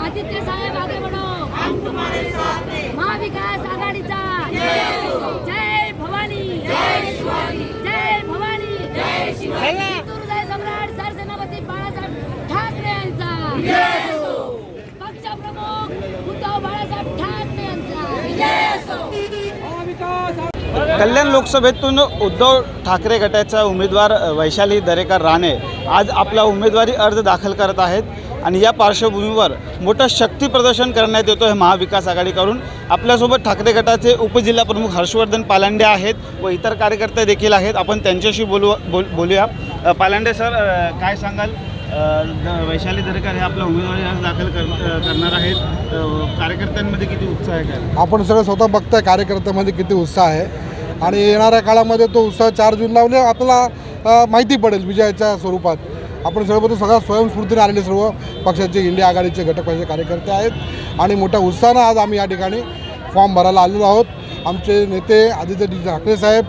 आदित्य साहेब आगे बढ़ो हम तुम्हारे साथ कल्याण लोकसभेतून उद्धव ठाकरे गटाचा उमेदवार वैशाली दरेकर राणे आज आपला उमेदवारी अर्ज दाखल करत आहेत आणि या पार्श्वभूमीवर मोठं शक्ती प्रदर्शन करण्यात येतो हे महाविकास आघाडीकडून. आपल्यासोबत ठाकरे गटाचे उपजिल्हा प्रमुख हर्षवर्धन पालांडे आहेत व इतर कार्यकर्ते देखील आहेत. आपण त्यांच्याशी बोलू बोल बोलूया. पालांडे सर काय सांगाल? द- वैशाली दरेकर हे आपला उमेदवारी अर्ज दाखल कर करणार आहेत. कार्यकर्त्यांमध्ये किती उत्साह आहे? काय आपण सगळं स्वतः बघताय कार्यकर्त्यामध्ये किती उत्साह आहे. आणि येणाऱ्या काळामध्ये तो उत्साह चार जूनला म्हणजे आपल्याला माहिती पडेल विजयाच्या स्वरूपात. आपण सर्वप्रथम सगळ्या स्वयंस्फूर्तीने आलेले सर्व पक्षाचे इंडिया आघाडीचे घटक पक्षाचे कार्यकर्ते आहेत. आणि मोठ्या उत्साहानं आज आम्ही या ठिकाणी फॉर्म भरायला आलेलो आहोत. आमचे नेते आदित्य डी ठाकरे साहेब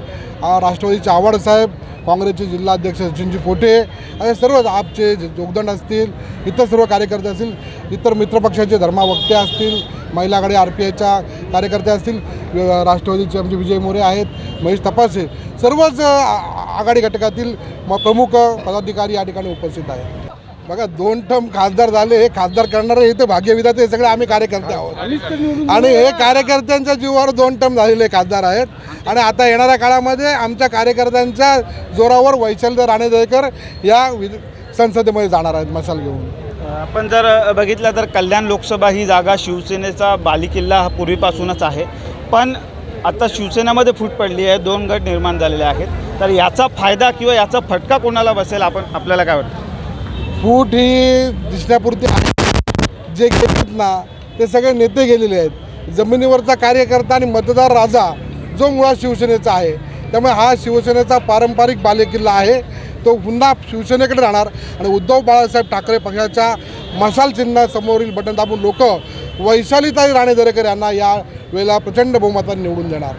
राष्ट्रवादीचे आव्हाड साहेब काँग्रेसचे जिल्हाध्यक्ष सचिनजी पोटे असे सर्व आपचे जोगदंड असतील इतर सर्व कार्यकर्ते असतील इतर मित्रपक्षाचे धर्मावक्ते असतील महिला आघाडी आर पी आयच्या कार्यकर्त्या असतील राष्ट्रवादीचे आमचे विजय मोरे आहेत महेश तपासे सर्वच आघाडी घटकातील म प्रमुख पदाधिकारी या ठिकाणी उपस्थित आहेत. बघा दोन टर्म खासदार झाले हे खासदार करणारे हे तर भाग्यविधाते हे सगळे आम्ही कार्यकर्ते आहोत. आणि हे कार्यकर्त्यांच्या जीवावर दोन टर्म झालेले खासदार आहेत. आणि आता येणाऱ्या काळामध्ये आमच्या कार्यकर्त्यांच्या जोरावर वैशाल्य राणेदरेकर या संसदेमध्ये जाणार आहेत मसाल घेऊन. आपण जर बघितलं तर कल्याण लोकसभा ही जागा शिवसेनेचा बालिकिल्ला हा पूर्वीपासूनच आहे. पण आता शिवसेनेमध्ये फूट पडली आहे दोन गट निर्माण झालेले आहेत. तर याचा फायदा किंवा याचा फटका कोणाला बसेल आपण आपल्याला काय वाटतं? फूट ही दिसण्यापुरती जे घेतात ना ते सगळे नेते गेलेले आहेत. जमिनीवरचा कार्यकर्ता आणि मतदार राजा जो मुळात शिवसेनेचा आहे. त्यामुळे हा शिवसेनेचा पारंपरिक बालेकिल्ला आहे. तो पुन्हा शिवसेनेकडे राहणार आणि उद्धव बाळासाहेब ठाकरे पक्षाच्या मशाल चिन्हासमोरील बटन दाबून लोक वैशालीताई राणे दरेकर यांना या वेळेला प्रचंड बहुमताने निवडून देणार.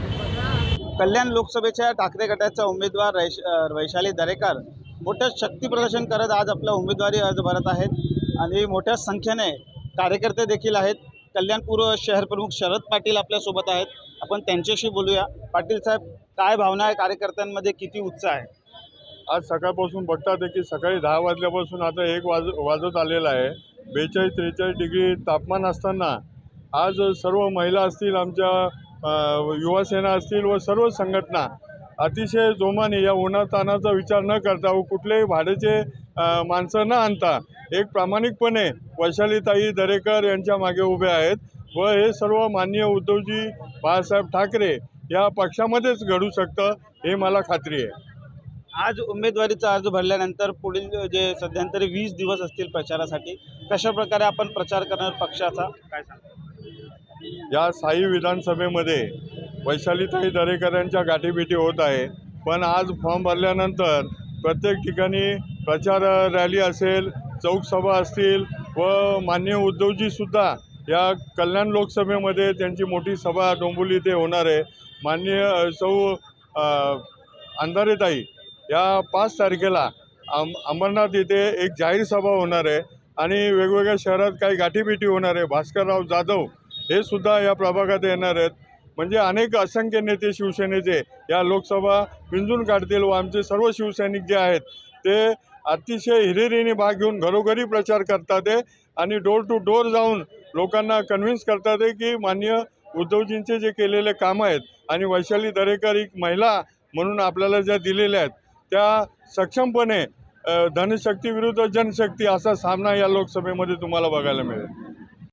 कल्याण लोकसभेच्या ठाकरे गटाचा उमेदवार वैश वैशाली दरेकर मोठं शक्ती प्रदर्शन करत आज आपला उमेदवारी अर्ज भरत आहेत आणि मोठ्या संख्येने कार्यकर्ते देखील आहेत. कल्याणपूर शहर प्रमुख शरद पाटील आपल्यासोबत आहेत. आपण त्यांच्याशी बोलूया. पाटील साहेब काय भावना आहे कार्यकर्त्यांमध्ये? किती उत्साह आहे? आज सकाळपासून बघतात की सकाळी दहा वाजल्यापासून आता एक वाज वाजत आलेला आहे. बेचाळीस त्रेचाळीस डिग्री तापमान असताना आज सर्व महिला असतील आमच्या युवासेना असतील व सर्व संघटना अतिशय जोमाने या उन्हातानाचा विचार न करता व कुठलेही भाड्याचे माणसं न आणता एक प्रामाणिकपणे वैशालीताई दरेकर यांच्या मागे उभे आहेत व हे सर्व माननीय उद्धवजी बाळासाहेब ठाकरे या पक्षामध्येच घडू शकतं हे मला खात्री आहे. आज उमेदवारीचा अर्ज भरल्यानंतर पुढील जे सध्यांतरी वीस दिवस असतील प्रचारासाठी कशा प्रकारे आपण प्रचार करणार पक्षाचा? काय सांग या साई विधानसभेमध्ये वैशालीताई दरेकरांच्या गाठीभेटी होत आहे. पण आज फॉर्म भरल्यानंतर प्रत्येक ठिकाणी प्रचार रॅली असेल चौकसभा असतील व मान्य उद्धवजीसुद्धा या कल्याण लोकसभेमध्ये त्यांची मोठी सभा डोंबोली इथे होणार आहे. मान्य सौ अंधारेताई या पाच तारखेला आम अंबरनाथ इथे एक जाहीर सभा होणार आहे आणि वेगवेगळ्या शहरात काही गाठीभेटी होणार आहे. भास्करराव जाधव हे सुद्धा या प्रभागात येणार आहेत. म्हणजे अनेक असंख्य नेते शिवसेनेचे या लोकसभा पिंजून काढतील व आमचे सर्व शिवसैनिक जे आहेत ते अतिशय हिरिरीने भाग घेऊन घरोघरी प्रचार करतात आहे आणि डोर टू डोर जाऊन लोकांना कन्व्हिन्स करतात आहे की मान्य उद्धवजींचे जे केलेले कामं आहेत आणि वैशाली दरेकर एक महिला म्हणून आपल्याला ज्या दिलेल्या आहेत त्या सक्षमपणे धनशक्तीविरुद्ध धनशक्ती विरुद्ध जनशक्ती असा सामना या लोकसभेमध्ये तुम्हाला बघायला मिळेल.